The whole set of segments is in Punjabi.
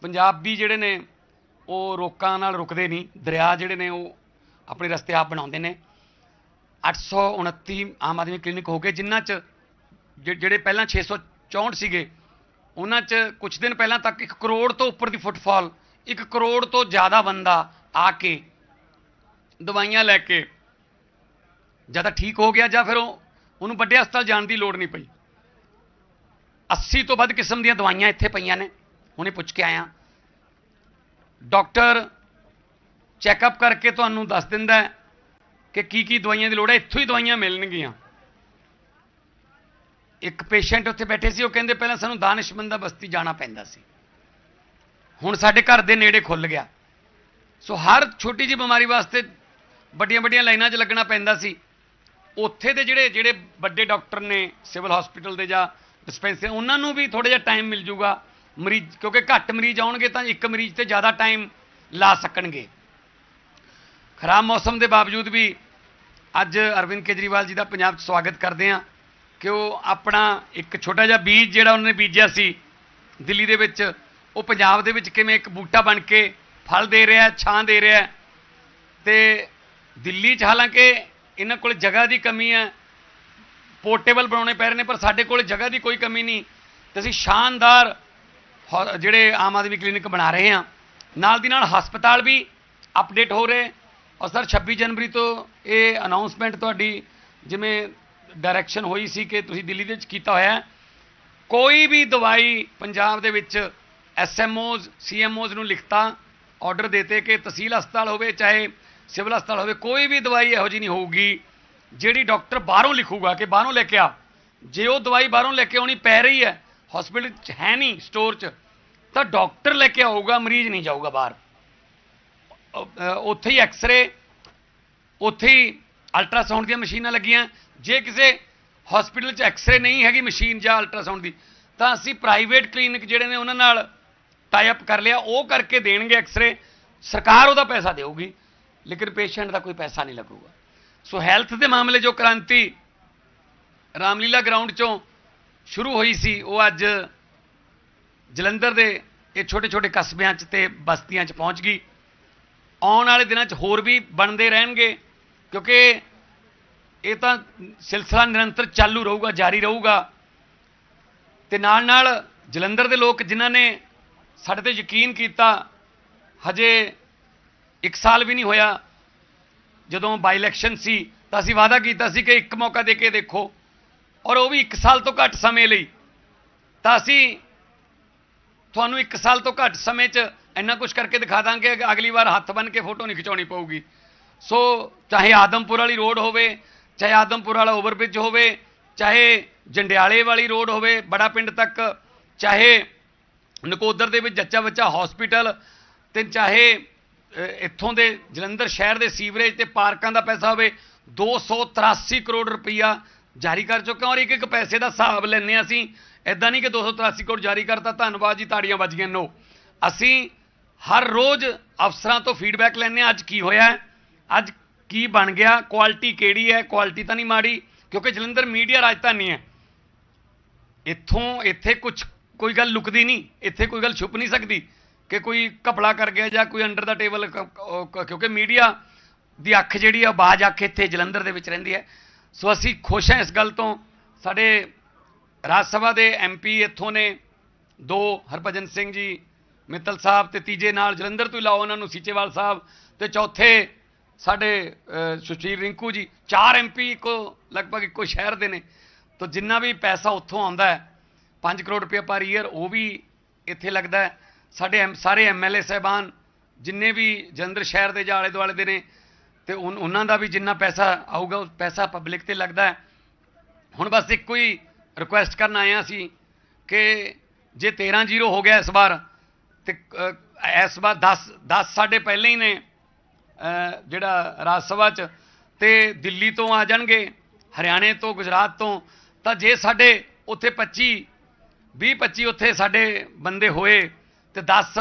ਪੰਜਾਬੀ ਜਿਹੜੇ ਨੇ, ਉਹ ਰੋਕਾਂ ਨਾਲ ਰੁਕਦੇ ਨਹੀਂ। ਦਰਿਆ ਜਿਹੜੇ ਨੇ, ਉਹ ਆਪਣੇ ਰਸਤੇ ਆਪ ਬਣਾਉਂਦੇ ਨੇ। 829 ਆਮ ਆਦਮੀ ਕਲੀਨਿਕ ਹੋ ਗਏ, ਜਿਨ੍ਹਾਂ 'ਚ ਜਿ- ਜਿਹੜੇ ਪਹਿਲਾਂ 664 ਸੀਗੇ, ਉਹਨਾਂ 'ਚ ਕੁਝ ਦਿਨ ਪਹਿਲਾਂ ਤੱਕ 1 ਕਰੋੜ ਤੋਂ ਉੱਪਰ ਦੀ ਫੁੱਟਫਾਲ 1 ਕਰੋੜ ਤੋਂ ਜ਼ਿਆਦਾ ਬੰਦਾ ਆ ਕੇ ਦਵਾਈਆਂ ਲੈ ਕੇ ਜਾਂ ਤਾਂ ਠੀਕ ਹੋ ਗਿਆ ਜਾਂ ਫਿਰ ਉਹ, ਉਹਨੂੰ ਵੱਡੇ ਹਸਪਤਾਲ ਜਾਣ ਦੀ ਲੋੜ ਨਹੀਂ ਪਈ। 80 ਤੋਂ ਵੱਧ ਕਿਸਮ ਦੀਆਂ ਦਵਾਈਆਂ ਇੱਥੇ ਪਈਆਂ ਨੇ। ਹੁਣੇ ਪੁੱਛ ਕੇ ਆਇਆ। ਡਾਕਟਰ ਚੈੱਕਅਪ ਕਰਕੇ ਤੁਹਾਨੂੰ ਦੱਸ ਦਿੰਦਾ ਕਿ ਕੀ ਕੀ ਦਵਾਈਆਂ ਦੀ ਲੋੜ ਹੈ। ਇੱਥੋਂ ਹੀ ਦਵਾਈਆਂ ਮਿਲਣਗੀਆਂ। ਇੱਕ ਪੇਸ਼ੈਂਟ ਉੱਥੇ ਬੈਠੇ ਸੀ, ਉਹ ਕਹਿੰਦੇ ਪਹਿਲਾਂ ਸਾਨੂੰ ਦਾਨਿਸ਼ਮੰਦਾ ਬਸਤੀ ਜਾਣਾ ਪੈਂਦਾ ਸੀ। ਹੁਣ ਸਾਡੇ ਘਰ ਦੇ ਨੇੜੇ ਖੁੱਲ ਗਿਆ। ਸੋ ਹਰ ਛੋਟੀ ਜਿਹੀ ਬਿਮਾਰੀ ਵਾਸਤੇ ਵੱਡੀਆਂ ਵੱਡੀਆਂ ਲਾਈਨਾਂ 'ਚ ਲੱਗਣਾ ਪੈਂਦਾ ਸੀ। ਉੱਥੇ ਦੇ ਜਿਹੜੇ ਜਿਹੜੇ ਵੱਡੇ ਡਾਕਟਰ ਨੇ, ਸਿਵਲ ਹਸਪੀਟਲ ਦੇ ਜਾਂ ਡਿਸਪੈਂਸਰੀ, ਉਹਨਾਂ ਨੂੰ ਵੀ ਥੋੜਾ ਜਿਹਾ ਟਾਈਮ ਮਿਲ ਜੂਗਾ। ਮਰੀਜ਼, ਕਿਉਂਕਿ ਘੱਟ ਮਰੀਜ਼ ਆਉਣਗੇ ਤਾਂ ਇੱਕ ਮਰੀਜ਼ ਤੇ ਜ਼ਿਆਦਾ ਟਾਈਮ ਲਾ ਸਕਣਗੇ। ਖਰਾਬ ਮੌਸਮ ਦੇ ਬਾਵਜੂਦ ਵੀ ਅੱਜ ਅਰਵਿੰਦ ਕੇਜਰੀਵਾਲ ਜੀ ਦਾ ਪੰਜਾਬ 'ਚ ਸਵਾਗਤ ਕਰਦੇ ਆ ਕਿ ਉਹ ਆਪਣਾ ਇੱਕ ਛੋਟਾ ਜਿਹਾ ਬੀਜ ਜਿਹੜਾ ਉਹਨਾਂ ਨੇ ਬੀਜਿਆ ਸੀ, ਦਿੱਲੀ ਦੇ ਵਿੱਚ, ਉਹ ਪੰਜਾਬ ਦੇ ਵਿੱਚ ਕਿਵੇਂ ਇੱਕ ਬੂਟਾ ਬਣ ਕੇ ਫਲ ਦੇ ਰਿਹਾ, ਛਾਂ ਦੇ ਰਿਹਾ। ਹੈ ਤੇ ਦਿੱਲੀ 'ਚ ਹਾਲਾਂਕਿ ਇਹਨਾਂ ਕੋਲ ਜਗ੍ਹਾ ਦੀ ਕਮੀ ਹੈ, ਪੋਰਟੇਬਲ ਬਣਾਉਣੇ ਪੈ ਰਹੇ ਨੇ, ਪਰ ਸਾਡੇ ਕੋਲ ਜਗ੍ਹਾ ਦੀ ਕੋਈ ਕਮੀ ਨਹੀਂ। ਤੇ ਅਸੀਂ ਸ਼ਾਨਦਾਰ ਜਿਹੜੇ ਆਮ ਆਦਮੀ ਕਲੀਨਿਕ ਬਣਾ ਰਹੇ ਹਾਂ ਨਾਲ ਦੀ ਨਾਲ ਹਸਪਤਾਲ ਵੀ ਅਪਡੇਟ ਹੋ ਰਹੇ। ਔਰ ਸਰ 26 ਜਨਵਰੀ ਤੋਂ ਇਹ ਅਨਾਉਂਸਮੈਂਟ ਤੁਹਾਡੀ ਜਿਵੇਂ ਡਾਇਰੈਕਸ਼ਨ ਹੋਈ ਸੀ ਕਿ ਤੁਸੀਂ ਦਿੱਲੀ ਦੇ ਵਿੱਚ ਕੀਤਾ ਹੋਇਆ ਕੋਈ ਵੀ ਦਵਾਈ ਪੰਜਾਬ ਦੇ ਵਿੱਚ ਐਸਐਮਓਜ਼ ਸੀਐਮਓਜ਼ ਨੂੰ ਲਿਖਤਾ ਆਰਡਰ ਦੇਤੇ ਕਿ ਤਹਿਸੀਲ ਹਸਪਤਾਲ ਹੋਵੇ, ਚਾਹੇ ਸਿਵਲ ਹਸਪਤਾਲ ਹੋਵੇ, ਕੋਈ ਵੀ ਦਵਾਈ ਇਹੋ ਜਿਹੀ ਨਹੀਂ ਹੋਊਗੀ, ਜਿਹੜੀ ਡਾਕਟਰ ਬਾਹਰੋਂ ਲਿਖੂਗਾ ਕਿ ਬਾਹਰੋਂ ਲੈ ਕੇ ਆ। ਜੇ ਉਹ ਦਵਾਈ ਬਾਹਰੋਂ ਲੈ ਕੇ ਆਉਣੀ ਪੈ ਰਹੀ ਹੈ ਹਸਪੀਟਲ 'ਚ ਹੈ ਨਹੀਂ ਸਟੋਰ 'ਚ, ਤਾਂ ਡਾਕਟਰ ਲੈ ਕੇ ਆਊਗਾ, ਮਰੀਜ਼ ਨਹੀਂ ਜਾਊਗਾ ਬਾਹਰ। ਉੱਥੇ ਹੀ ਐਕਸ-ਰੇ ਉੱਥੇ ਹੀ ਅਲਟਰਾਸਾਊਂਡ ਦੀਆਂ ਮਸ਼ੀਨਾਂ ਲੱਗੀਆਂ। ਜੇ ਕਿਸੇ ਹਸਪੀਟਲ 'ਚ ਐਕਸ-ਰੇ ਨਹੀਂ ਹੈਗੀ ਮਸ਼ੀਨ ਜਾਂ ਅਲਟਰਾਸਾਊਂਡ ਦੀ, ਤਾਂ ਅਸੀਂ ਪ੍ਰਾਈਵੇਟ ਕਲੀਨਿਕ ਜਿਹੜੇ ਨੇ ਉਹਨਾਂ ਨਾਲ ਟਾਈ ਅਪ ਕਰ ਲਿਆ। ਉਹ ਕਰਕੇ ਦੇਣਗੇ ਐਕਸ-ਰੇ ਸਰਕਾਰ ਉਹਦਾ ਪੈਸਾ ਦੇਊਗੀ, ਲੇਕਿਨ ਪੇਸ਼ੈਂਟ ਦਾ ਕੋਈ ਪੈਸਾ ਨਹੀਂ ਲੱਗੂਗਾ। ਸੋ ਹੈਲਥ ਦੇ ਮਾਮਲੇ ਜੋ ਕ੍ਰਾਂਤੀ ਰਾਮਲੀਲਾ ਗਰਾਊਂਡ ਚੋਂ ਸ਼ੁਰੂ ਹੋਈ ਸੀ, ਉਹ ਅੱਜ ਜਲੰਧਰ ਦੇ ਇਹ ਛੋਟੇ ਛੋਟੇ ਕਸਬਿਆਂ 'ਚ ਤੇ ਬਸਤੀਆਂ 'ਚ ਪਹੁੰਚ ਗਈ। ਆਉਣ ਵਾਲੇ ਦਿਨਾਂ 'ਚ ਹੋਰ ਵੀ ਬਣਦੇ ਰਹਿਣਗੇ, ਕਿਉਂਕਿ ਇਹ ਤਾਂ ਸਿਲਸਿਲਾ ਨਿਰੰਤਰ ਚਾਲੂ ਰਹੂਗਾ, ਜਾਰੀ ਰਹੂਗਾ। ਤੇ ਨਾਲ ਨਾਲ ਜਲੰਧਰ ਦੇ ਲੋਕ ਜਿਨ੍ਹਾਂ ਨੇ ਸਾਡੇ ਤੇ ਯਕੀਨ ਕੀਤਾ, ਹਜੇ 1 ਸਾਲ ਵੀ ਨਹੀਂ ਹੋਇਆ, ਜਦੋਂ ਬਾਈ ਇਲੈਕਸ਼ਨ ਸੀ, ਤਾਂ ਅਸੀਂ ਵਾਅਦਾ ਕੀਤਾ ਸੀ ਕਿ ਇੱਕ ਮੌਕਾ ਦੇ ਕੇ ਦੇਖੋ। ਔਰ ਉਹ ਵੀ 1 ਸਾਲ ਤੋਂ ਘੱਟ ਸਮੇਂ ਲਈ। ਤਾਂ ਅਸੀਂ ਤੁਹਾਨੂੰ 1 ਸਾਲ ਤੋਂ ਘੱਟ ਸਮੇਂ 'ਚ ਇੰਨਾ ਕੁਝ ਕਰਕੇ ਦਿਖਾ ਦਾਂਗੇ ਅਗਲੀ ਵਾਰ ਹੱਥ ਬੰਨ ਕੇ ਫੋਟੋ ਨਹੀਂ ਖਿਚਾਉਣੀ ਪਊਗੀ। ਸੋ ਚਾਹੇ ਆਦਮਪੁਰ ਵਾਲੀ ਰੋਡ ਹੋਵੇ, ਚਾਹੇ ਆਦਮਪੁਰ ਵਾਲਾ ਓਵਰਬ੍ਰਿਜ ਹੋਵੇ, ਚਾਹੇ ਜੰਡਿਆਲੇ ਵਾਲੀ ਰੋਡ ਹੋਵੇ, ਬੜਾ ਪਿੰਡ ਤੱਕ, ਚਾਹੇ ਨਕੋਦਰ ਦੇ ਵਿੱਚ ਜੱਚਾ ਬੱਚਾ ਹਸਪੀਟਲ ਤੇ ਚਾਹੇ ਇੱਥੋਂ ਦੇ ਜਲੰਧਰ ਸ਼ਹਿਰ ਦੇ ਸੀਵਰੇਜ ਤੇ ਪਾਰਕਾਂ ਦਾ ਪੈਸਾ ਹੋਵੇ 283 ਕਰੋੜ ਰੁਪਈਆ ਜਾਰੀ ਕਰ ਚੁੱਕਾ ਔਰ ਇੱਕ ਇੱਕ ਪੈਸੇ ਦਾ ਹਿਸਾਬ ਲੈਂਦੇ ਹਾਂ ਅਸੀਂ। ਐਦਾਂ ਨਹੀਂ ਕਿ 283 ਕਰੋੜ ਜਾਰੀ ਕਰਤਾ, ਧੰਨਵਾਦ ਜੀ, ਤਾੜੀਆਂ ਵੱਜ ਗਈਆਂ। ਨੋ। ਅਸੀਂ ਹਰ ਰੋਜ਼ ਅਫਸਰਾਂ ਤੋਂ ਫੀਡਬੈਕ ਲੈਂਦੇ ਹਾਂ, ਅੱਜ ਕੀ ਹੋਇਆ ਅੱਜ ਕੀ ਬਣ ਗਿਆ? ਕੁਆਲਿਟੀ ਕਿਹੜੀ ਹੈ? ਕੁਆਲਿਟੀ ਤਾਂ ਨਹੀਂ ਮਾੜੀ, ਕਿਉਂਕਿ ਜਲੰਧਰ ਮੀਡੀਆ ਰਾਜਧਾਨੀ ਹੈ। ਇੱਥੋਂ, ਇੱਥੇ ਕੁਝ ਕੋਈ ਗੱਲ ਲੁਕਦੀ ਨਹੀਂ, ਇੱਥੇ ਕੋਈ ਗੱਲ ਛੁਪ ਨਹੀਂ ਸਕਦੀ ਕਿ ਕੋਈ ਘਪਲਾ ਕਰ ਗਿਆ ਜਾਂ ਕੋਈ ਅੰਡਰ ਦਾ ਟੇਬਲ ਕਿਉਂਕਿ ਮੀਡੀਆ ਦੀ ਅੱਖ ਜਿਹੜੀ ਆ, ਬਾਜ਼ ਅੱਖ ਇੱਥੇ ਜਲੰਧਰ ਦੇ ਵਿੱਚ ਰਹਿੰਦੀ ਹੈ। ਸੋ ਅਸੀਂ ਖੁਸ਼ ਹਾਂ ਇਸ ਗੱਲ ਤੋਂ। ਸਾਡੇ ਰਾਜ ਸਭਾ ਦੇ ਐਮਪੀ ਇੱਥੋਂ ਨੇ, ਦੋ ਹਰਭਜਨ ਸਿੰਘ ਜੀ, ਮਿੱਤਲ ਸਾਹਿਬ ਤੇ ਤੀਜੇ ਨਾਲ ਜਲੰਧਰ ਤੋਂ ਲਾਓ ਉਹਨਾਂ ਨੂੰ ਸੀਚੇਵਾਲ ਸਾਹਿਬ ਤੇ ਚੌਥੇ ਸਾਡੇ ਸੁਸ਼ੀਲ ਰਿੰਕੂ ਜੀ, ਚਾਰ ਐਮਪੀ ਕੋ ਲਗਭਗ ਇੱਕੋ ਸ਼ਹਿਰ ਦੇ ਨੇ। ਤਾਂ ਜਿੰਨਾ ਵੀ ਪੈਸਾ ਉੱਥੋਂ ਆਉਂਦਾ ਹੈ 5 ਕਰੋੜ ਰੁਪਏ ਪਰ ਈਅਰ, ਉਹ ਵੀ ਇੱਥੇ ਲੱਗਦਾ ਹੈ। ਸਾਡੇ ਐਮ- ਸਾਰੇ ਐਮਐਲਏ ਸਹਿਬਾਨ, ਜਿੰਨੇ ਵੀ ਜਲੰਧਰ ਸ਼ਹਿਰ ਦੇ ਜਾਂ ਆਲੇ ਦੁਆਲੇ ਦੇ ਨੇ ਤੇ ਉਨ- ਉਹਨਾਂ ਦਾ ਵੀ ਜਿੰਨਾ ਪੈਸਾ ਆਊਗਾ, ਉਹ ਪੈਸਾ ਪਬਲਿਕ ਤੇ ਲੱਗਦਾ ਹੈ। ਹੁਣ ਬਸ ਇੱਕੋ ਹੀ ਰਿਕੁਐਸਟ ਕਰਨ ਆਏ ਹਾਂ ਅਸੀਂ ਕਿ ਜੇ 13 ਜ਼ੀਰੋ ਹੋ ਗਿਆ ਇਸ ਵਾਰ, ਤੇ ਇਸ ਵਾਰ 10 10 ਸਾਡੇ ਪਹਿਲੇ ਹੀ ਨੇ ਜਿਹੜਾ ਰਾਜ ਸਭਾ ਚ, ਤੇ ਦਿੱਲੀ ਤੋਂ ਆ ਜਾਣਗੇ, ਹਰਿਆਣੇ ਤੋਂ, ਗੁਜਰਾਤ ਤੋਂ, ਤਾਂ ਜੇ ਸਾਡੇ ਉੱਥੇ 25 20 25 ਉੱਥੇ ਸਾਡੇ ਬੰਦੇ ਹੋਏ, ਤੇ 10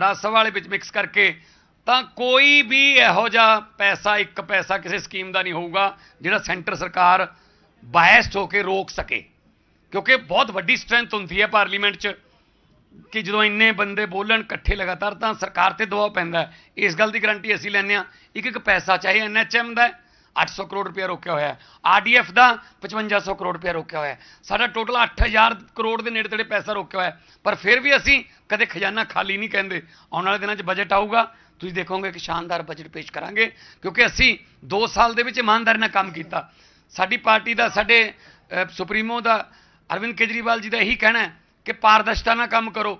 ਰਾਜ ਸਭਾ ਵਾਲੇ ਵਿੱਚ ਮਿਕਸ ਕਰਕੇ ਤਾਂ ਕੋਈ ਵੀ ਇਹੋ ਜਿਹਾ ਪੈਸਾ ਇੱਕ ਪੈਸਾ ਕਿਸੇ ਸਕੀਮ ਦਾ ਨਹੀਂ ਹੋਊਗਾ ਜਿਹੜਾ ਸੈਂਟਰ ਸਰਕਾਰ ਬਾਇਸਡ ਹੋ ਕੇ ਰੋਕ ਸਕੇ। ਕਿਉਂਕਿ ਬਹੁਤ ਵੱਡੀ ਸਟਰੈਂਥ ਹੁੰਦੀ ਹੈ ਪਾਰਲੀਮੈਂਟ 'ਚ ਕਿ ਜਦੋਂ ਇੰਨੇ ਬੰਦੇ ਬੋਲਣ ਇਕੱਠੇ ਲਗਾਤਾਰ ਤਾਂ ਸਰਕਾਰ ਤੇ ਦਬਾਅ ਪੈਂਦਾ ਇਸ ਗੱਲ ਦੀ ਗਾਰੰਟੀ ਅਸੀਂ ਲੈਂਦੇ ਹਾਂ ਇੱਕ ਇੱਕ ਪੈਸਾ ਚਾਹੇ ਐਨਐਚਐਮ ਦਾ ਹੈ, 800 ਕਰੋੜ ਰੁਪਇਆ ਰੋਕਿਆ ਹੋਇਆ ਹੈ। ਆਰਡੀਐਫ ਦਾ 5500 ਕਰੋੜ ਰੁਪਇਆ ਰੋਕਿਆ ਹੋਇਆ ਸਾਡਾ ਟੋਟਲ 8000 ਕਰੋੜ ਦੇ ਨੇੜੇ ਤੇੜੇ ਪੈਸਾ ਰੋਕਿਆ ਹੋਇਆ ਪਰ ਫਿਰ ਵੀ ਅਸੀਂ ਕਦੇ ਖਜ਼ਾਨਾ ਖਾਲੀ ਨਹੀਂ ਕਹਿੰਦੇ। ਆਉਣ ਵਾਲੇ ਦਿਨਾਂ 'ਚ ਬਜਟ ਆਊਗਾ। ਤੁਸੀਂ ਦੇਖੋਗੇ ਕਿ ਸ਼ਾਨਦਾਰ ਬਜਟ ਪੇਸ਼ ਕਰਾਂਗੇ, ਕਿਉਂਕਿ ਅਸੀਂ 2 ਸਾਲ ਦੇ ਵਿੱਚ ਇਮਾਨਦਾਰੀ ਨਾਲ ਕੰਮ ਕੀਤਾ। ਸਾਡੀ ਪਾਰਟੀ ਦਾ, ਸਾਡੇ ਸੁਪਰੀਮੋ ਦਾ, ਅਰਵਿੰਦ ਕੇਜਰੀਵਾਲ ਜੀ ਦਾ ਇਹੀ ਕਹਿਣਾ ਹੈ ਕਿ ਪਾਰਦਰਸ਼ਤਾ ਨਾਲ ਕੰਮ ਕਰੋ।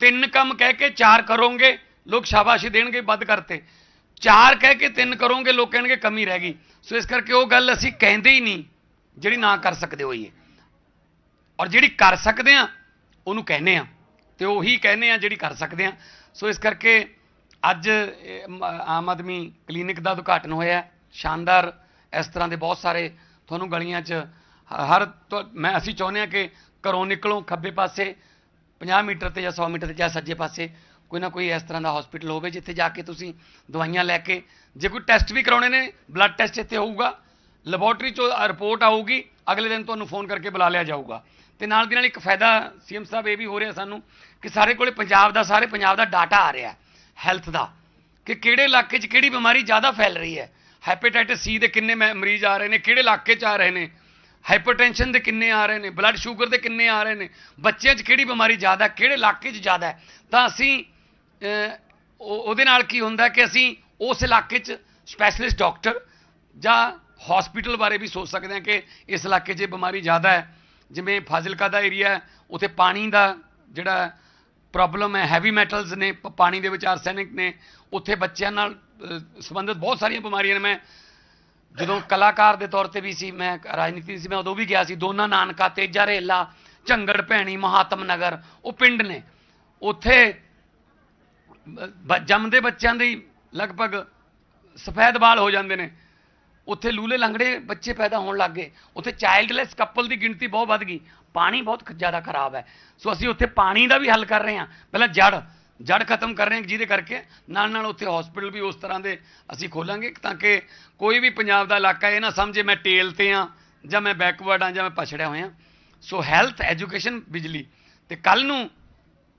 ਤਿੰਨ ਕੰਮ ਕਹਿ ਕੇ ਚਾਰ ਕਰੋਗੇ, ਲੋਕ ਸ਼ਾਬਾਸ਼ੀ ਦੇਣਗੇ ਵੱਧ ਕਰਤੇ। ਚਾਰ ਕਹਿ ਕੇ ਤਿੰਨ ਕਰੋਗੇ, ਲੋਕ ਕਹਿਣਗੇ ਕਮੀ ਰਹਿ ਗਈ। ਸੋ ਇਸ ਕਰਕੇ ਉਹ ਗੱਲ ਅਸੀਂ ਕਹਿੰਦੇ ਹੀ ਨਹੀਂ, ਜਿਹੜੀ ਨਾ ਕਰ ਸਕਦੇ ਹੋਈਏ। ਔਰ ਜਿਹੜੀ ਕਰ ਸਕਦੇ ਆ ਉਹਨੂੰ ਕਹਿੰਦੇ ਆ ਤੇ ਉਹੀ ਕਹਿੰਦੇ ਆ ਜਿਹੜੀ ਕਰ ਸਕਦੇ ਆ ਸੋ ਇਸ ਕਰਕੇ ਅੱਜ ਆਮ ਆਦਮੀ ਕਲੀਨਿਕ ਦਾ ਉਦਘਾਟਨ ਹੋਇਆ ਸ਼ਾਨਦਾਰ ਇਸ ਤਰ੍ਹਾਂ ਦੇ ਬਹੁਤ ਸਾਰੇ ਤੁਹਾਨੂੰ ਗਲੀਆਂ 'ਚ, ਹ- ਹਰ ਤੋਂ- ਮੈਂ ਅਸੀਂ ਚਾਹੁੰਦੇ ਆ ਕਿ ਘਰੋਂ ਨਿਕਲੋ ਖੱਬੇ ਪਾਸੇ 50 ਮੀਟਰ ਤੇ ਜਾਂ 100 ਮੀਟਰ ਤੇ ਜਾਂ ਸੱਜੇ ਪਾਸੇ ਕੋਈ ਨਾ ਕੋਈ ਇਸ ਤਰ੍ਹਾਂ ਦਾ ਹਸਪੀਟਲ ਹੋਵੇ, ਜਿੱਥੇ ਜਾ ਕੇ ਤੁਸੀਂ ਦਵਾਈਆਂ ਲੈ ਕੇ, ਜੇ ਕੋਈ ਟੈਸਟ ਵੀ ਕਰਾਉਣੇ ਨੇ ਬਲੱਡ ਟੈਸਟ ਇੱਥੇ ਹੋਊਗਾ ਲੈਬੋਰਟਰੀ ਚੋਂ ਰਿਪੋਰਟ ਆਊਗੀ, ਅਗਲੇ ਦਿਨ ਤੁਹਾਨੂੰ ਫੋਨ ਕਰਕੇ ਬੁਲਾ ਲਿਆ ਜਾਊਗਾ। ਤੇ ਨਾਲ ਦੀ ਨਾਲ ਇੱਕ ਫਾਇਦਾ, ਸੀਐਮ ਸਾਹਿਬ ਇਹ ਵੀ ਹੋ ਰਿਹਾ ਸਾਨੂੰ, ਕਿ ਸਾਰੇ ਕੋਲੇ ਪੰਜਾਬ ਦਾ, ਸਾਰੇ ਪੰਜਾਬ ਦਾ ਡਾਟਾ ਆ ਰਿਹਾ ਹੈਲਥ ਦਾ, ਕਿ ਕਿਹੜੇ ਇਲਾਕੇ 'ਚ ਕਿਹੜੀ ਬਿਮਾਰੀ ਜ਼ਿਆਦਾ ਫੈਲ ਰਹੀ ਹੈ? ਹੈਪੇਟਾਈਟਸ ਸੀ ਦੇ ਕਿੰਨੇ ਮੈ- ਮਰੀਜ਼ ਆ ਰਹੇ ਨੇ, ਕਿਹੜੇ ਇਲਾਕੇ 'ਚ ਆ ਰਹੇ ਨੇ? ਹਾਈਪਰਟੈਂਸ਼ਨ ਦੇ ਕਿੰਨੇ ਆ ਰਹੇ ਨੇ? ਬਲੱਡ ਸ਼ੂਗਰ ਦੇ ਕਿੰਨੇ ਆ ਰਹੇ ਨੇ? ਬੱਚਿਆਂ 'ਚ ਕਿਹੜੀ ਬਿਮਾਰੀ ਜ਼ਿਆਦਾ, ਕਿਹੜੇ ਇਲਾਕੇ 'ਚ ਜ਼ਿਆਦਾ ਹੈ? ਤਾਂ ਅਸੀਂ ਉਹਦੇ ਨਾਲ ਕੀ ਹੁੰਦਾ ਕਿ ਅਸੀਂ ਉਸ ਇਲਾਕੇ 'ਚ ਸਪੈਸ਼ਲਿਸਟ ਡਾਕਟਰ ਜਾਂ ਹਸਪੀਟਲ ਬਾਰੇ ਵੀ ਸੋਚ ਸਕਦੇ ਹਾਂ ਕਿ ਇਸ ਇਲਾਕੇ 'ਚ ਇਹ ਬਿਮਾਰੀ ਜ਼ਿਆਦਾ ਹੈ। ਜਿਵੇਂ ਫਾਜ਼ਿਲਕਾ ਦਾ ਏਰੀਆ ਉੱਥੇ ਪਾਣੀ ਦਾ ਜਿਹੜਾ ਪ੍ਰੋਬਲਮ ਹੈ ਹੈਵੀ ਮੈਟਲਸ ਨੇ, ਪ- ਪਾਣੀ ਦੇ ਵਿੱਚ ਆਰਸੈਨਿਕ ਨੇ, ਉੱਥੇ ਬੱਚਿਆਂ ਨਾਲ ਸੰਬੰਧਿਤ ਬਹੁਤ ਸਾਰੀਆਂ ਬਿਮਾਰੀਆਂ ਨੇ। ਮੈਂ ਜਦੋਂ ਕਲਾਕਾਰ ਦੇ ਤੌਰ ਤੇ ਵੀ ਸੀ, ਮੈਂ ਰਾਜਨੀਤੀ ਸੀ, ਮੈਂ ਉਦੋਂ ਵੀ ਗਿਆ ਸੀ, ਦੋਨਾਂ ਨਾਨਕਾ, ਤੇਜਾ ਰੇਲਾ, ਝੰਗੜ ਭੈਣੀ, ਮਹਾਤਮ ਨਗਰ, ਉਹ ਪਿੰਡ ਨੇ। ਉੱਥੇ ਜੰਮਦੇ ਬੱਚਿਆਂ ਦੇ ਲਗਭਗ ਸਫੈਦ ਵਾਲ ਹੋ ਜਾਂਦੇ ਨੇ। ਉੱਥੇ ਲੂਲੇ ਲੰਗੜੇ ਬੱਚੇ ਪੈਦਾ ਹੋਣ ਲੱਗ ਗਏ। ਉੱਥੇ ਚਾਈਲਡਲੈਸ ਕਪਲ ਦੀ ਗਿਣਤੀ ਬਹੁਤ ਵੱਧ ਗਈ। ਪਾਣੀ ਬਹੁਤ ਜ਼ਿਆਦਾ ਖਰਾਬ ਹੈ। ਸੋ ਅਸੀਂ ਉੱਥੇ ਪਾਣੀ ਦਾ ਵੀ ਹੱਲ ਕਰ ਰਹੇ ਹਾਂ। ਪਹਿਲਾਂ ਜੜ ਜੜ ਖਤਮ ਕਰ ਰਹੇ ਹਾਂ ਜਿਹਦੇ ਕਰਕੇ ਨਾਲ ਨਾਲ ਉੱਥੇ ਹਸਪੀਟਲ ਵੀ ਉਸ ਤਰ੍ਹਾਂ ਦੇ ਅਸੀਂ ਖੋਲਾਂਗੇ ਤਾਂ ਕਿ ਕੋਈ ਵੀ ਪੰਜਾਬ ਦਾ ਇਲਾਕਾ ਇਹ ਨਾ ਸਮਝੇ ਮੈਂ ਟੇਲ ਤੇ ਆ ਜਾਂ ਮੈਂ ਬੈਕਵਰਡ ਆ ਜਾਂ ਮੈਂ ਪਛੜਿਆ ਹੋਇਆ। ਸੋ ਹੈਲਥ ਐਜੂਕੇਸ਼ਨ ਬਿਜਲੀ। ਤੇ ਕੱਲ ਨੂੰ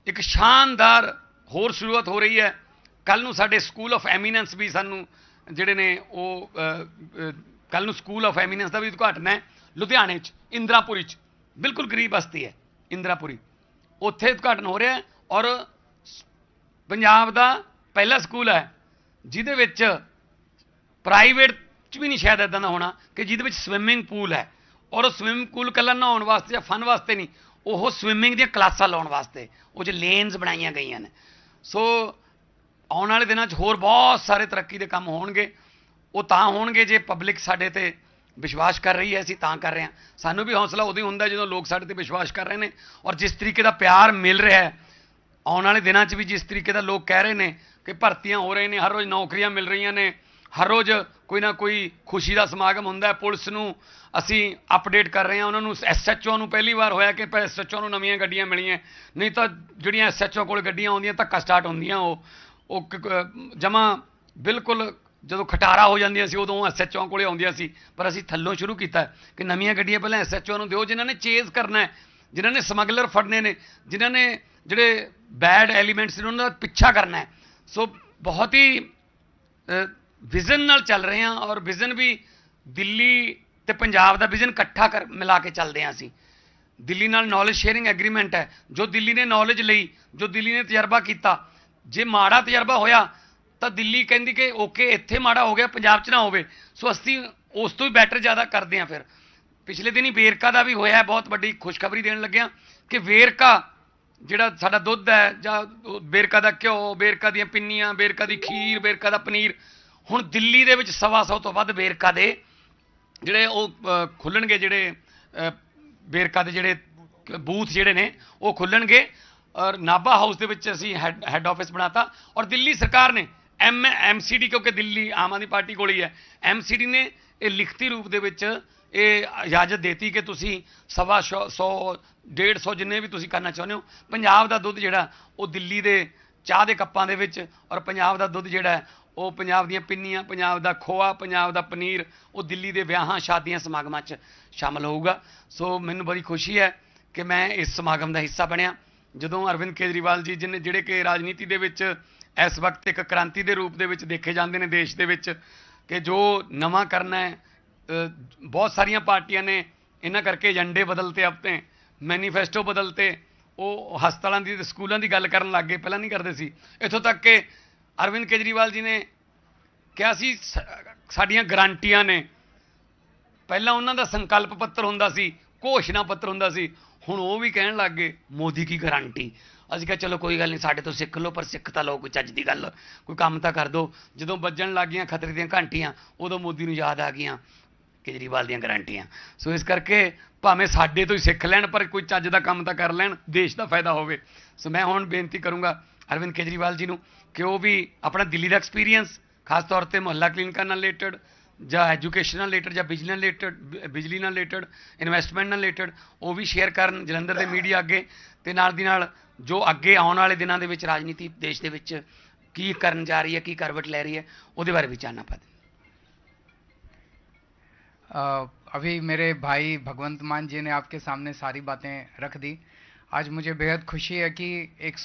ਇੱਕ ਸ਼ਾਨਦਾਰ ਹੋਰ ਸ਼ੁਰੂਆਤ ਹੋ ਰਹੀ ਹੈ। ਕੱਲ ਨੂੰ ਸਾਡੇ ਸਕੂਲ ਆਫ ਐਮੀਨੈਂਸ ਵੀ ਸਾਨੂੰ ਜਿਹੜੇ ਨੇ ਉਹ ਕੱਲ ਨੂੰ ਸਕੂਲ ਆਫ ਐਮੀਨੈਂਸ ਦਾ ਵੀ ਉਦਘਾਟਨ ਹੈ, ਲੁਧਿਆਣੇ 'ਚ, ਇੰਦਰਾਪੁਰੀ 'ਚ। ਬਿਲਕੁਲ ਗਰੀਬ ਬਸਤੀ ਹੈ, ਇੰਦਰਾਪੁਰੀ। ਉੱਥੇ ਉਦਘਾਟਨ ਹੋ ਰਿਹਾ ਔਰ ਪੰਜਾਬ ਦਾ ਪਹਿਲਾ ਸਕੂਲ ਹੈ, ਜਿਹਦੇ ਵਿੱਚ ਪ੍ਰਾਈਵੇਟ ਚ ਵੀ ਨਹੀਂ ਸ਼ਾਇਦ ਇਦਾਂ ਦਾ ਹੋਣਾ ਕਿ ਜਿਹਦੇ ਵਿੱਚ ਸਵਿਮਿੰਗ ਪੂਲ ਹੈ। ਔਰ ਉਹ ਸਵਿਮਿੰਗ ਪੂਲ ਕੱਲਾ ਨਹਾਉਣ ਵਾਸਤੇ ਜਾਂ ਫਨ ਵਾਸਤੇ ਨਹੀਂ, ਉਹ ਸਵਿਮਿੰਗ ਦੀਆਂ ਕਲਾਸਾਂ ਲਾਉਣ ਵਾਸਤੇ, ਉਹ 'ਚ ਲੇਨਸ ਬਣਾਈਆਂ ਗਈਆਂ ਨੇ। ਸੋ ਆਉਣ ਵਾਲੇ ਦਿਨਾਂ 'ਚ ਹੋਰ ਬਹੁਤ ਸਾਰੇ ਤਰੱਕੀ ਦੇ ਕੰਮ ਹੋਣਗੇ। ਉਹ ਤਾਂ ਹੋਣਗੇ ਜੇ ਪਬਲਿਕ ਸਾਡੇ ਤੇ ਵਿਸ਼ਵਾਸ ਕਰ ਰਹੀ ਹੈ, ਅਸੀਂ ਤਾਂ ਕਰ ਰਹੇ ਹਾਂ। ਸਾਨੂੰ ਵੀ ਹੌਸਲਾ ਉਦੋਂ ਹੀ ਹੁੰਦਾ ਜਦੋਂ ਲੋਕ ਸਾਡੇ ਤੇ ਵਿਸ਼ਵਾਸ ਕਰ ਰਹੇ ਨੇ ਔਰ ਜਿਸ ਤਰੀਕੇ ਦਾ ਪਿਆਰ ਮਿਲ ਰਿਹਾ ਹੈ, ਆਉਣ ਵਾਲੇ ਦਿਨਾਂ 'ਚ ਵੀ ਜਿਸ ਤਰੀਕੇ ਦਾ ਲੋਕ ਕਹਿ ਰਹੇ ਨੇ ਕਿ ਭਰਤੀਆਂ ਹੋ ਰਹੇ ਨੇ, ਹਰ ਰੋਜ਼ ਨੌਕਰੀਆਂ ਮਿਲ ਰਹੀਆਂ ਨੇ, ਹਰ ਰੋਜ਼ ਕੋਈ ਨਾ ਕੋਈ ਖੁਸ਼ੀ ਦਾ ਸਮਾਗਮ ਹੁੰਦਾ ਹੈ, ਪੁਲਿਸ ਨੂੰ ਅਸੀਂ ਅਪਡੇਟ ਕਰ ਰਹੇ ਹਾਂ। ਉਹਨਾਂ ਨੂੰ ਐਸਐਚਓ ਨੂੰ ਪਹਿਲੀ ਵਾਰ ਹੋਇਆ ਕਿ ਐਸਐਚਓ ਨੂੰ ਨਵੀਆਂ ਗੱਡੀਆਂ ਮਿਲੀਆਂ। ਨਹੀਂ ਤਾਂ ਜਿਹੜੀਆਂ ਐਸਐਚਓ ਕੋਲ ਗੱਡੀਆਂ ਆਉਂਦੀਆਂ ਧੱਕਾ ਸਟਾਰਟ ਹੁੰਦੀਆਂ ਉਹ। ਉਹ ਜਮਾ ਬਿਲਕੁਲ ਜਦੋਂ ਖਟਾਰਾ ਹੋ ਜਾਂਦੀਆਂ ਸੀ, ਉਦੋਂ ਐਸਐਚਓ ਕੋਲੇ ਆਉਂਦੀਆਂ ਸੀ। ਪਰ ਅਸੀਂ ਥੱਲੋਂ ਸ਼ੁਰੂ ਕੀਤਾ ਕਿ ਨਵੀਆਂ ਗੱਡੀਆਂ ਪਹਿਲਾਂ ਐਸਐਚਓ ਨੂੰ ਦਿਓ, ਜਿਨ੍ਹਾਂ ਨੇ ਚੇਜ਼ ਕਰਨਾ ਹੈ, ਜਿਨ੍ਹਾਂ ਨੇ ਸਮਗਲਰ ਫੜਨੇ ਨੇ, ਜਿਨ੍ਹਾਂ ਨੇ ਜਿਹੜੇ ਬੈਡ ਐਲੀਮੈਂਟਸ ਨੇ, ਉਹਨਾਂ ਦਾ ਪਿੱਛਾ ਕਰਨਾ ਹੈ। ਸੋ ਬਹੁਤ ਹੀ ਵਿਜ਼ਨ ਨਾਲ ਚੱਲ ਰਹੇ ਹਾਂ ਔਰ ਵਿਜ਼ਨ ਵੀ ਦਿੱਲੀ ਤੇ ਪੰਜਾਬ ਦਾ ਵਿਜ਼ਨ ਇਕੱਠਾ ਕਰ, ਮਿਲਾ ਕੇ ਚੱਲਦੇ ਹਾਂ ਅਸੀਂ। ਦਿੱਲੀ ਨਾਲ ਨੌਲੇਜ ਸ਼ੇਅਰਿੰਗ ਐਗਰੀਮੈਂਟ ਹੈ। ਜੋ ਦਿੱਲੀ ਨੇ ਨੌਲੇਜ ਲਈ, ਜੋ ਦਿੱਲੀ ਨੇ ਤਜਰਬਾ ਕੀਤਾ ਜੇ ਮਾੜਾ ਤਜਰਬਾ ਹੋਇਆ ਤਾਂ ਦਿੱਲੀ ਕਹਿੰਦੀ ਕਿ ਓਕੇ ਇੱਥੇ ਮਾੜਾ ਹੋ ਗਿਆ ਪੰਜਾਬ 'ਚ ਨਾ ਹੋਵੇ। ਸੋ ਅਸੀਂ ਉਸ ਤੋਂ ਵੀ ਬੈਟਰ ਜ਼ਿਆਦਾ ਕਰਦੇ ਹਾਂ ਫਿਰ। ਪਿਛਲੇ ਦਿਨੀ ਵੇਰਕਾ ਦਾ ਵੀ ਹੋਇਆ ਬਹੁਤ ਵੱਡੀ ਖੁਸ਼ਖਬਰੀ ਦੇਣ ਲੱਗਿਆ ਕਿ ਵੇਰਕਾ ਜਿਹੜਾ ਸਾਡਾ ਦੁੱਧ ਹੈ ਜਾਂ ਵੇਰਕਾ ਦਾ ਘਿਓ ਵੇਰਕਾ ਦੀਆਂ ਪਿੰਨੀਆਂ ਵੇਰਕਾ ਦੀ ਖੀਰ ਵੇਰਕਾ ਦਾ ਪਨੀਰ ਹੁਣ ਦਿੱਲੀ ਦੇ ਵਿੱਚ ਸਵਾ ਸੌ ਤੋਂ ਵੱਧ ਵੇਰਕਾ ਦੇ ਜਿਹੜੇ ਉਹ ਅ, ਖੁੱਲਣਗੇ ਜਿਹੜੇ ਵੇਰਕਾ ਦੇ ਜਿਹੜੇ ਬੂਥ ਜਿਹੜੇ ਨੇ ਉਹ ਖੁੱਲਣਗੇ। ਔਰ ਨਾਭਾ ਹਾਊਸ ਦੇ ਵਿੱਚ ਅਸੀਂ ਹੈੱਡ ਹੈੱਡ ਆਫਿਸ ਬਣਾਤਾ ਔਰ ਦਿੱਲੀ ਸਰਕਾਰ ਨੇ ਐਮ ਐਮਸੀਡੀ ਕਿਉਂਕਿ ਦਿੱਲੀ ਆਮ ਆਦਮੀ ਪਾਰਟੀ ਕੋਲ ਹੀ ਹੈ ਐਮਸੀਡੀ ਨੇ ਇਹ ਲਿਖਤੀ ਰੂਪ ਦੇ ਵਿੱਚ ਇਹ ਇਜਾਜ਼ਤ ਦੇਤੀ ਕਿ ਤੁਸੀਂ ਸਵਾ ਸੌ ਸੌ, ਡੇਢ ਸੌ ਜਿੰਨੇ ਵੀ ਤੁਸੀਂ ਕਰਨਾ ਚਾਹੁੰਦੇ ਹੋ ਪੰਜਾਬ ਦਾ ਦੁੱਧ ਜਿਹੜਾ ਉਹ ਦਿੱਲੀ ਦੇ ਚਾਹ ਦੇ ਕੱਪਾਂ ਦੇ ਵਿੱਚ ਔਰ ਪੰਜਾਬ ਦਾ ਦੁੱਧ ਜਿਹੜਾ ਉਹ ਪੰਜਾਬ ਦੀਆਂ ਪਿੰਨੀਆਂ ਪੰਜਾਬ ਦਾ ਖੋਆ ਪੰਜਾਬ ਦਾ ਪਨੀਰ ਉਹ ਦਿੱਲੀ ਦੇ ਵਿਆਹਾਂ ਸ਼ਾਦੀਆਂ ਸਮਾਗਮਾਂ 'ਚ ਸ਼ਾਮਲ ਹੋਊਗਾ। ਸੋ ਮੈਨੂੰ ਬੜੀ ਖੁਸ਼ੀ ਹੈ ਕਿ ਮੈਂ ਇਸ ਸਮਾਗਮ ਦਾ ਹਿੱਸਾ ਬਣਿਆ। ਜਦੋਂ ਅਰਵਿੰਦ ਕੇਜਰੀਵਾਲ ਜੀ ਜਿਹਨੇ ਜਿਹੜੇ ਕਿ ਰਾਜਨੀਤੀ ਦੇ ਵਿੱਚ ਇਸ ਵਕਤ ਇੱਕ ਕ੍ਰਾਂਤੀ ਦੇ ਰੂਪ ਦੇ ਵਿੱਚ ਦੇਖੇ ਜਾਂਦੇ ਨੇ ਦੇਸ਼ ਦੇ ਵਿੱਚ, ਕਿ ਜੋ ਨਵਾਂ ਕਰਨਾ ਹੈ ਬਹੁਤ ਸਾਰੀਆਂ ਪਾਰਟੀਆਂ ਨੇ ਇਹਨਾਂ ਕਰਕੇ ਏਜੰਡੇ ਬਦਲਤੇ ਆਪਣੇ ਮੈਨੀਫੈਸਟੋ ਬਦਲਤੇ, ਉਹ ਹਸਪਤਾਲਾਂ ਦੀ ਤੇ ਸਕੂਲਾਂ ਦੀ ਗੱਲ ਕਰਨ ਲੱਗ ਗਏ, ਪਹਿਲਾਂ ਨਹੀਂ ਕਰਦੇ ਸੀ। ਇੱਥੋਂ ਤੱਕ ਕਿ ਅਰਵਿੰਦ ਕੇਜਰੀਵਾਲ ਜੀ ਨੇ ਕਿਹਾ ਸੀ, ਸ- ਸਾਡੀਆਂ ਗਰੰਟੀਆਂ ਨੇ। ਪਹਿਲਾਂ ਉਹਨਾਂ ਦਾ ਸੰਕਲਪ ਪੱਤਰ ਹੁੰਦਾ ਸੀ, ਘੋਸ਼ਣਾ ਪੱਤਰ ਹੁੰਦਾ ਸੀ ਹੁਣ ਉਹ ਵੀ ਕਹਿਣ ਲੱਗ ਗਏ, ਮੋਦੀ ਕੀ ਗਾਰੰਟੀ ਅਸੀਂ ਕਿਹਾ, ਚਲੋ ਕੋਈ ਗੱਲ ਨਹੀਂ, ਸਾਡੇ ਤੋਂ ਸਿੱਖ ਲਓ, ਪਰ ਸਿੱਖ ਤਾਂ ਲਓ, ਕੋਈ ਚੱਜ ਦੀ ਗੱਲ, ਕੋਈ ਕੰਮ ਤਾਂ ਕਰ ਦਿਓ ਜਦੋਂ ਵੱਜਣ ਲੱਗ ਗਈਆਂ ਖਤਰੇ ਦੀਆਂ ਘੰਟੀਆਂ, ਉਦੋਂ ਮੋਦੀ ਨੂੰ ਯਾਦ ਆ ਗਈਆਂ ਕੇਜਰੀਵਾਲ ਦੀਆਂ ਗਾਰੰਟੀਆਂ ਸੋ ਇਸ ਕਰਕੇ ਭਾਵੇਂ ਸਾਡੇ ਤੋਂ ਹੀ ਸਿੱਖ ਲੈਣ, ਪਰ ਕੋਈ ਚੱਜ ਦਾ ਕੰਮ ਤਾਂ ਕਰ ਲੈਣ, ਦੇਸ਼ ਦਾ ਫਾਇਦਾ ਹੋਵੇ। ਸੋ ਮੈਂ ਹੁਣ ਬੇਨਤੀ ਕਰੂੰਗਾ ਅਰਵਿੰਦ ਕੇਜਰੀਵਾਲ ਜੀ ਨੂੰ ਕਿ ਉਹ ਵੀ ਆਪਣਾ ਦਿੱਲੀ ਦਾ ਐਕਸਪੀਰੀਅੰਸ ਖਾਸ ਤੌਰ ਤੇ ਮੁਹੱਲਾ ਕਲੀਨਿਕਾਂ ਨਾਲ ਰਿਲੇਟਡ ਜਾਂ ਐਜੂਕੇਸ਼ਨ ਨਾਲ ਰਿਲੇਟਡ ਜਾਂ ਬਿਜਲੀ ਨਾਲ ਰਿਲੇਟਡ ਬਿਜਲੀ ਨਾਲ ਰਿਲੇਟਡ ਇਨਵੈਸਟਮੈਂਟ ਨਾਲ ਰਿਲੇਟਡ ਉਹ ਵੀ ਸ਼ੇਅਰ ਕਰਨ ਜਲੰਧਰ ਦੇ ਮੀਡੀਆ ਅੱਗੇ ਤੇ ਨਾਲ ਦੀ ਨਾਲ ਜੋ ਅੱਗੇ ਆਉਣ ਵਾਲੇ ਦਿਨਾਂ ਦੇ ਵਿੱਚ ਰਾਜਨੀਤੀ ਦੇਸ਼ ਦੇ ਵਿੱਚ ਕੀ ਕਰਨ ਜਾ ਰਹੀ ਹੈ ਕੀ ਕਰਵਟ ਲੈ ਰਹੀ ਹੈ ਉਹਦੇ ਬਾਰੇ ਵੀ ਜਾਣਨਾ ਪਾ अ, अभी मेरे भाई भगवंत मान जी ने आपके सामने सारी बातें रख दी आज मुझे बेहद खुशी है कि एक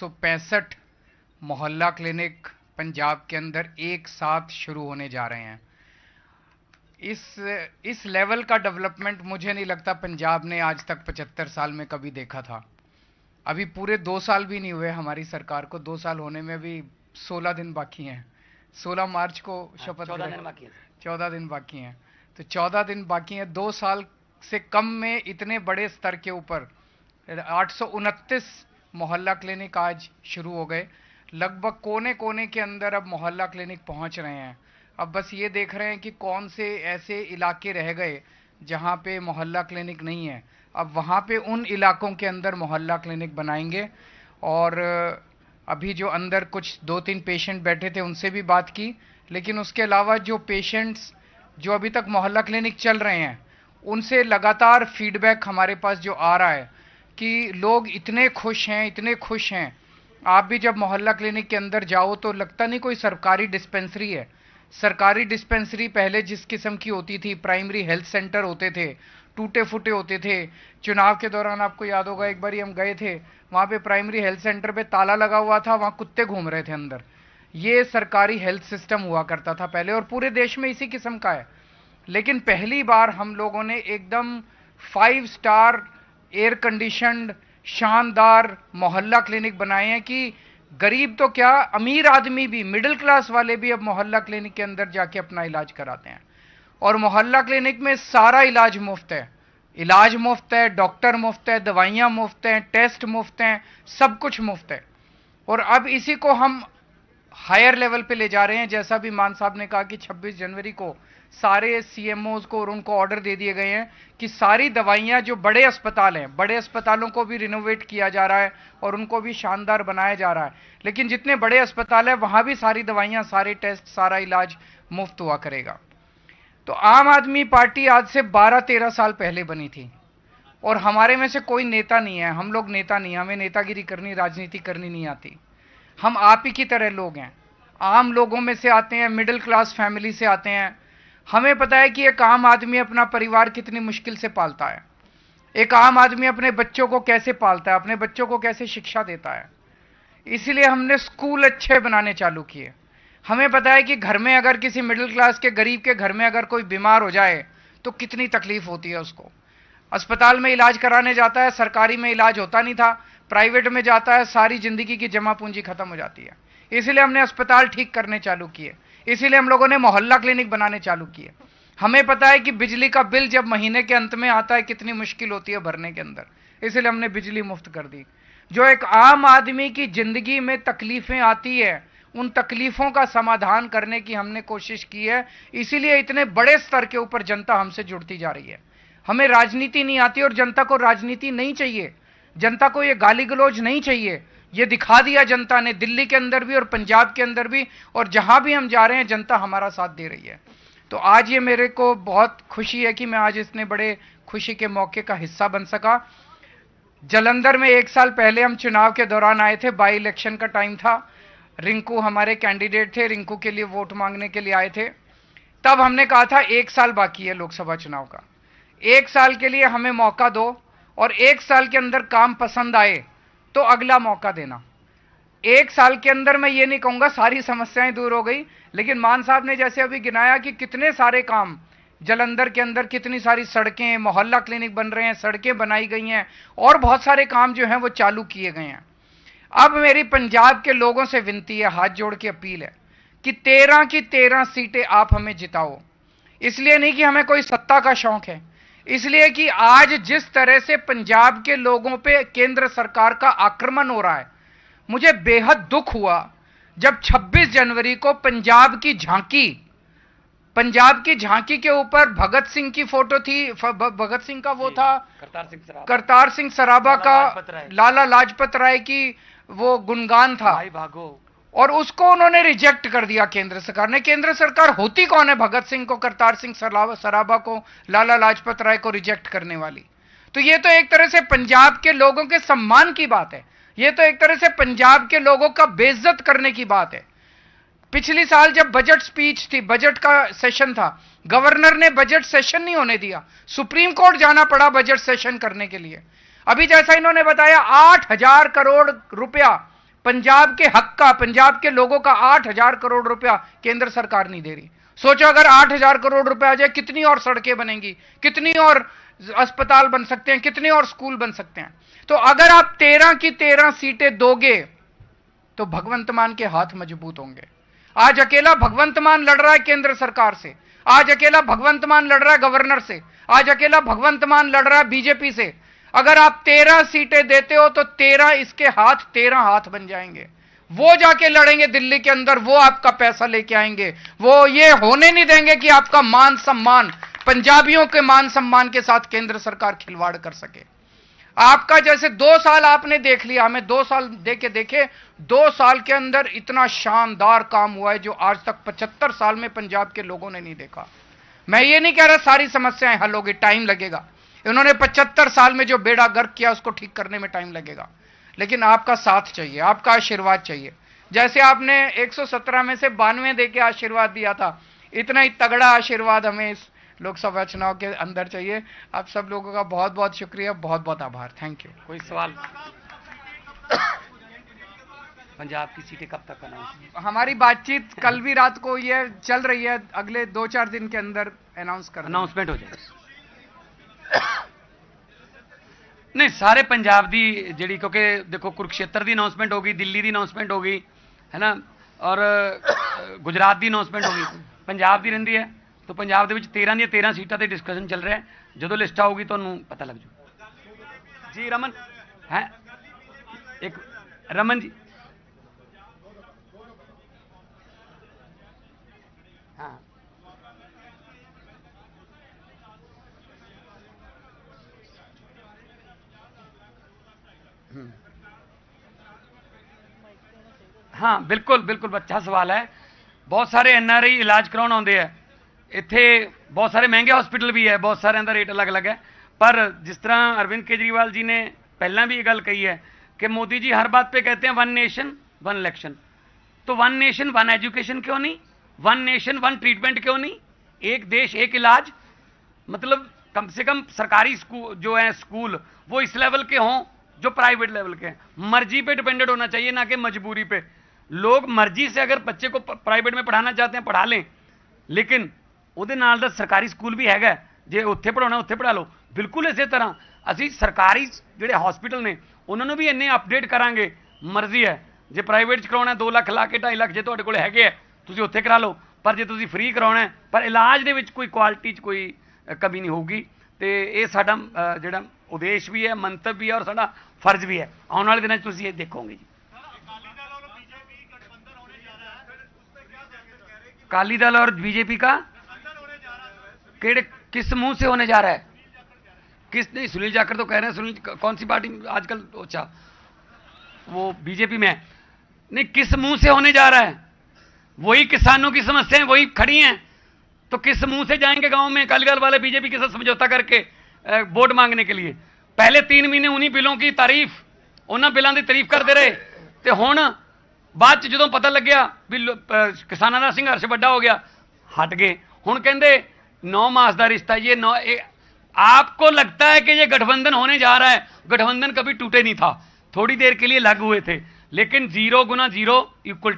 मोहल्ला क्लिनिक पंजाब के अंदर एक साथ शुरू होने जा रहे हैं इस इस लेवल का डेवलपमेंट मुझे नहीं लगता पंजाब ने आज तक 75 साल में कभी देखा था। अभी पूरे दो साल भी नहीं हुए हमारी सरकार को। दो साल होने में भी 16 दिन बाकी हैं। 16 मार्च को शपथ चौदह दिन बाकी है। चौदह दिन बाकी हैं। तो चौदह दिन बाकी हैं। दो साल से कम में इतने बड़े स्तर के ऊपर आठ सौ उनतीस मोहल्ला क्लिनिक आज शुरू हो गए। लगभग कोने कोने के अंदर अब मोहल्ला क्लिनिक पहुँच रहे हैं। अब बस ये देख रहे हैं कि कौन से ऐसे इलाके रह गए जहाँ पे मोहल्ला क्लिनिक नहीं है। अब वहाँ पे उन इलाकों के अंदर मोहल्ला क्लिनिक बनाएँगे और अभी जो अंदर कुछ दो तीन पेशेंट बैठे थे उनसे भी बात की, लेकिन उसके अलावा जो पेशेंट्स जो अभी तक मोहल्ला क्लिनिक चल रहे हैं, उनसे लगातार फीडबैक हमारे पास जो आ रहा है कि लोग इतने खुश हैं, इतने खुश हैं। आप भी जब मोहल्ला क्लिनिक के अंदर जाओ तो लगता नहीं कोई सरकारी डिस्पेंसरी है। सरकारी डिस्पेंसरी पहले जिस किस्म की होती थी, प्राइमरी हेल्थ सेंटर होते थे टूटे फूटे होते थे। चुनाव के दौरान आपको याद होगा, एक बार हम गए थे, वहाँ पे प्राइमरी हेल्थ सेंटर पे ताला लगा हुआ था, वहाँ कुत्ते घूम रहे थे अंदर। ये सरकारी हेल्थ सिस्टम हुआ करता था पहले, और पूरे देश में इसी किस्म का है। लेकिन पहली बार हम लोगों ने एकदम फाइव स्टार एयर कंडीशनड शानदार मोहल्ला क्लिनिक बनाए हैं कि गरीब तो क्या, अमीर आदमी भी मिडिल क्लास वाले भी अब मोहल्ला क्लिनिक के अंदर जाके अपना इलाज कराते हैं। और मोहल्ला क्लिनिक में सारा इलाज मुफ़्त है। इलाज मुफ़्त है डॉक्टर मुफ़्त है, दवाइयाँ मुफ़्त हैं टेस्ट मुफ़्त हैं, सब कुछ मुफ़्त है। और अब इसी को हम हायर लेवल पे ले जा रहे हैं, जैसा भी मान साहब ने कहा कि 26 जनवरी को सारे सीएमओज को और उनको ऑर्डर दे दिए गए हैं कि सारी दवाइयाँ जो बड़े अस्पताल हैं, बड़े अस्पतालों को भी रिनोवेट किया जा रहा है और उनको भी शानदार बनाया जा रहा है। लेकिन जितने बड़े अस्पताल हैं, वहाँ भी सारी दवाइयाँ, सारे टेस्ट सारा इलाज मुफ़्त हुआ करेगा। तो आम आदमी पार्टी आज से 12-13 साल पहले बनी थी और हमारे में से कोई नेता नहीं है। हम लोग नेता नहीं हमें नेतागिरी करनी, राजनीति करनी नहीं आती। हम आप ही की तरह लोग हैं। आम लोगों में से आते हैं, मिडिल क्लास फैमिली से आते हैं हमें पता है कि एक आम आदमी अपना परिवार कितनी मुश्किल से पालता है। एक आम आदमी अपने बच्चों को कैसे पालता है, अपने बच्चों को कैसे शिक्षा देता है। इसीलिए हमने स्कूल अच्छे बनाने चालू किए। हमें पता है कि घर में अगर किसी मिडिल क्लास के, गरीब के घर में अगर कोई बीमार हो जाए तो कितनी तकलीफ़ होती है उसको। अस्पताल में इलाज कराने जाता है, सरकारी में इलाज होता नहीं था, प्राइवेट में जाता है, सारी ज़िंदगी की जमा पूंजी खत्म हो जाती है। इसलिए हमने अस्पताल ठीक करने चालू किए। इसीलिए हम लोगों ने मोहल्ला क्लिनिक बनाने चालू किए। हमें पता है कि बिजली का बिल जब महीने के अंत में आता है, कितनी मुश्किल होती है भरने के अंदर। इसलिए हमने बिजली मुफ़्त कर दी। जो एक आम आदमी की ज़िंदगी में तकलीफें आती है, उन तकलीफों का समाधान करने की हमने कोशिश की है। इसीलिए इतने बड़े स्तर के ऊपर जनता हमसे जुड़ती जा रही है। हमें राजनीति नहीं आती और जनता को राजनीति नहीं चाहिए। जनता को ये गाली गलौज नहीं चाहिए। ये दिखा दिया जनता ने, दिल्ली के अंदर भी और पंजाब के अंदर भी, और जहाँ भी हम जा रहे हैं, जनता हमारा साथ दे रही है। तो आज ये मेरे को बहुत खुशी है कि मैं आज इतने बड़े खुशी के मौके का हिस्सा बन सका। जलंधर में एक साल पहले हम चुनाव के दौरान आए थे बाई इलेक्शन का टाइम था। रिंकू हमारे कैंडिडेट थे, रिंकू के लिए वोट मांगने के लिए आए थे। तब हमने कहा था, एक साल बाकी है लोकसभा चुनाव का। एक साल के लिए हमें मौका दो, और एक साल के अंदर काम पसंद आए तो अगला मौका देना। एक साल के अंदर मैं ये नहीं कहूँगा, सारी समस्याएँ दूर हो गई, लेकिन मान साहब ने जैसे अभी गिनाया कि कितने सारे काम, जलंधर के अंदर कितनी सारी सड़कें, मोहल्ला क्लिनिक बन रहे हैं, सड़कें बनाई गई हैं, और बहुत सारे काम जो हैं वो चालू किए गए हैं। अब मेरी पंजाब के लोगों से विनती है, हाथ जोड़ के अपील है कि तेरह की तेरह सीटें आप हमें जिताओ। इसलिए नहीं कि हमें कोई सत्ता का शौक है इसलिए कि आज जिस तरह से पंजाब के लोगों पे केंद्र सरकार का आक्रमण हो रहा है मुझे बेहद दुख हुआ जब 26 जनवरी को पंजाब की झांकी पंजाब की झांकी के ऊपर भगत सिंह की फ़ोटो थी भगत सिंह का वो था करतार सिंह सराभाई करतार सिंह सराबा का लाला लाजपत राय की वो गुणगान था। भाई भागो। और उसको उन्होंने रिजेक्ट कर दिया केंद्र सरकार ने। केंद्र सरकार होती कौन है? भगत सिंह को, करतार सिंह सराबा को, लाला लाजपत राय को रिजेक्ट करने वाली। तो ये तो एक तरह से पंजाब के लोगों के सम्मान की बात है। ये तो एक तरह से पंजाब के लोगों का बेइज्जत करने की बात है। पिछली साल जब बजट स्पीच थी बजट का सेशन था गवर्नर ने बजट सेशन नहीं होने दिया। सुप्रीम कोर्ट जाना पड़ा बजट सेशन करने के लिए। अभी जैसा इन्होंने बताया, आठ हज़ार करोड़ रुपया पंजाब के हक का, पंजाब के लोगों का आठ हज़ार करोड़ रुपया केंद्र सरकार नहीं दे रही। सोचो अगर आठ हज़ार करोड़ रुपया आ जाए, कितनी और सड़कें बनेंगी, कितनी और अस्पताल बन सकते हैं, कितने और स्कूल बन सकते हैं। तो अगर आप तेरह की तेरह सीटें दोगे तो भगवंत मान के हाथ मज़बूत होंगे। आज अकेला भगवंत मान लड़ रहा है केंद्र सरकार से। आज अकेला भगवंत मान लड़ रहा है गवर्नर से। आज अकेला भगवंत मान लड़ रहा है बीजेपी से। अगर आप तेरह सीटें देते हो तो तेरह इसके हाथ, तेरह हाथ बन जाएँगे। वो जाके लड़ेंगे दिल्ली के अंदर, वो आपका पैसा लेके आएँगे। वो ये होने नहीं देंगे कि आपका मान सम्मान, पंजाबियों के मान सम्मान के साथ केंद्र सरकार खिलवाड़ कर सके। आपका जैसे दो साल आपने देख लिया, हमें दो साल दे के देखे, दो साल के अंदर इतना शानदार काम हुआ है जो आज तक पचहत्तर साल में पंजाब के लोगों ने नहीं देखा। मैं ये नहीं कह रहा सारी समस्याएँ, हल होगी, टाइम लगेगा। इन्होंने पचहत्तर साल में जो बेड़ा गर्क किया उसको ठीक करने में टाइम लगेगा। लेकिन आपका साथ चाहिए आपका आशीर्वाद चाहिए। जैसे आपने 117 में से बानवे दे के आशीर्वाद दिया था इतना ही तगड़ा आशीर्वाद हमें इस लोकसभा चुनाव के अंदर चाहिए। आप सब लोगों का बहुत बहुत शुक्रिया बहुत बहुत आभार। थैंक यू कोई सवाल? पंजाब की सीटें कब तक अनाउंस हमारी बातचीत कल भी रात को ये चल रही है अगले दो चार दिन के अंदर अनाउंस कर अनाउंसमेंट हो जाएगा। ਨਹੀਂ, ਸਾਰੇ ਪੰਜਾਬ ਦੀ ਜਿਹੜੀ, ਕਿਉਂਕਿ ਦੇਖੋ ਕੁਰਕਸ਼ੇਤਰ ਦੀ ਅਨਾਉਂਸਮੈਂਟ ਹੋ ਗਈ, ਦਿੱਲੀ ਦੀ ਅਨਾਉਂਸਮੈਂਟ ਹੋ ਗਈ ਹੈ ਨਾ ਔਰ ਗੁਜਰਾਤ ਦੀ ਅਨਾਉਂਸਮੈਂਟ ਹੋ ਗਈ। ਪੰਜਾਬ ਦੀ ਰਹਿੰਦੀ ਹੈ। ਤਾਂ ਪੰਜਾਬ ਦੇ ਵਿੱਚ 13 ਦੀਆਂ 13 ਸੀਟਾਂ ਤੇ ਡਿਸਕਸ਼ਨ ਚੱਲ ਰਿਹਾ ਜਦੋਂ ਲਿਸਟ ਆਊਗੀ, ਤੁਹਾਨੂੰ ਪਤਾ ਲੱਗ ਜੂ ਜੀ, ਰਮਨ? ਹੈ? ਇੱਕ, ਰਮਨ ਜੀ? ਹਾਂ। ਹਾਂ ਬਿਲਕੁਲ ਬਿਲਕੁਲ ਅੱਛਾ ਸਵਾਲ ਹੈ ਬਹੁਤ ਸਾਰੇ ਐਨਆਰਆਈ ਇਲਾਜ ਕਰਾਉਣ ਆਉਂਦੇ ਆ ਇੱਥੇ ਬਹੁਤ ਸਾਰੇ ਮਹਿੰਗੇ ਹਸਪੀਟਲ ਵੀ ਹੈ ਬਹੁਤ ਸਾਰਿਆਂ ਦਾ ਰੇਟ ਅਲੱਗ-ਅਲੱਗ ਹੈ ਪਰ ਜਿਸ ਤਰ੍ਹਾਂ ਅਰਵਿੰਦ ਕੇਜਰੀਵਾਲ ਜੀ ਨੇ ਪਹਿਲਾਂ ਵੀ ਇਹ ਗੱਲ ਕਹੀ ਹੈ ਕਿ ਮੋਦੀ ਜੀ ਹਰ ਬਾਤ पे कहते हैं वन नेशन वन इलेक्शन तो वन नेशन वन एजुकेशन क्यों नहीं वन नेशन वन ट्रीटमेंट क्यों नहीं एक देश एक इलाज मतलब कम से कम सरकारी स्कूल जो है स्कूल वो इस लेवल के हों जो प्राइवेट लेवल के हैं मर्जी पे डिपेंडेंट होना चाहिए ना कि मजबूरी पे लोग मर्जी से अगर बच्चे को प्राइवेट में पढ़ाना चाहते हैं पढ़ा लें ਲੇਕਿਨ ਉਹਦੇ ਨਾਲ ਦਾ ਸਰਕਾਰੀ ਸਕੂਲ ਵੀ ਹੈਗਾ ਜੇ ਉੱਥੇ ਪੜਾਉਣਾ ਉੱਥੇ ਪੜਾ ਲਓ ਬਿਲਕੁਲ ਇਸੇ ਤਰ੍ਹਾਂ ਅਸੀਂ ਸਰਕਾਰੀ ਜਿਹੜੇ ਹਸਪੀਟਲ ਨੇ ਉਹਨਾਂ ਨੂੰ ਵੀ ਇੰਨੇ ਅਪਡੇਟ ਕਰਾਂਗੇ ਮਰਜ਼ੀ ਹੈ ਜੇ ਪ੍ਰਾਈਵੇਟ ਚ ਕਰਾਉਣਾ 2 ਲੱਖ ਲਾ ਕੇ 2.5 ਲੱਖ ਜੇ ਤੁਹਾਡੇ ਕੋਲ ਹੈਗੇ ਆ ਤੁਸੀਂ ਉੱਥੇ ਕਰਾ ਲਓ ਪਰ ਜੇ ਤੁਸੀਂ ਫ੍ਰੀ ਕਰਾਉਣਾ ਹੈ, ਪਰ ਇਲਾਜ ਦੇ ਵਿੱਚ ਕੋਈ ਕੁਆਲਿਟੀ ਚ ਕੋਈ ਅ, ਕਮੀ ਨਹੀਂ ਹੋਊਗੀ ਤੇ ਇਹ ਸਾਡਾ ਅ, ਜਿਹੜਾ ਉਦੇਸ਼ ਵੀ ਹੈ ਮੰਤਵ ਵੀ ਹੈ ਔਰ ਸਾਡਾ ਫਰਜ਼ ਵੀ ਹੈ ਆਉਣ ਵਾਲੇ ਦਿਨਾਂ 'ਚ ਤੁਸੀਂ ਇਹ ਦੇਖੋਗੇ ਜੀ काली दल और बीजेपी का केड़े किस मुंह से होने जा रहा है किस नहीं सुनील जाकर तो कह रहे हैं सुनील कौन सी पार्टी आजकल अच्छा वो बीजेपी में है नहीं किस मुंह से होने जा रहा है वही किसानों की समस्याएं वही खड़ी हैं तो किस मुंह से जाएंगे गांव में अकाली दल वाले बीजेपी के साथ समझौता करके अ, वोट मांगने के लिए पहले तीन महीने उन्हीं बिलों की तारीफ ਉਹਨਾਂ ਬਿੱਲਾਂ ਦੀ ਤਾਰੀਫ ਕਰਦੇ ਰਹੇ ਤੇ ਹੁਣ ਬਾਅਦ ਚ ਜਦੋਂ ਪਤਾ ਲੱਗਿਆ ਵੀ ਲੋ- ਅਹ ਕਿਸਾਨਾਂ ਦਾ ਸੰਘਰਸ਼ ਵੱਡਾ ਹੋ ਗਿਆ ਹਟ ਗਏ ਹੁਣ ਕਹਿੰਦੇ 9 मास ਦਾ रिश्ता ये नौ ये आपको लगता है कि ये गठबंधन होने जा रहा है गठबंधन कभी टूटे नहीं था थोड़ी देर के लिए लग हुए थे लेकिन जीरो गुना जीरो इक्वल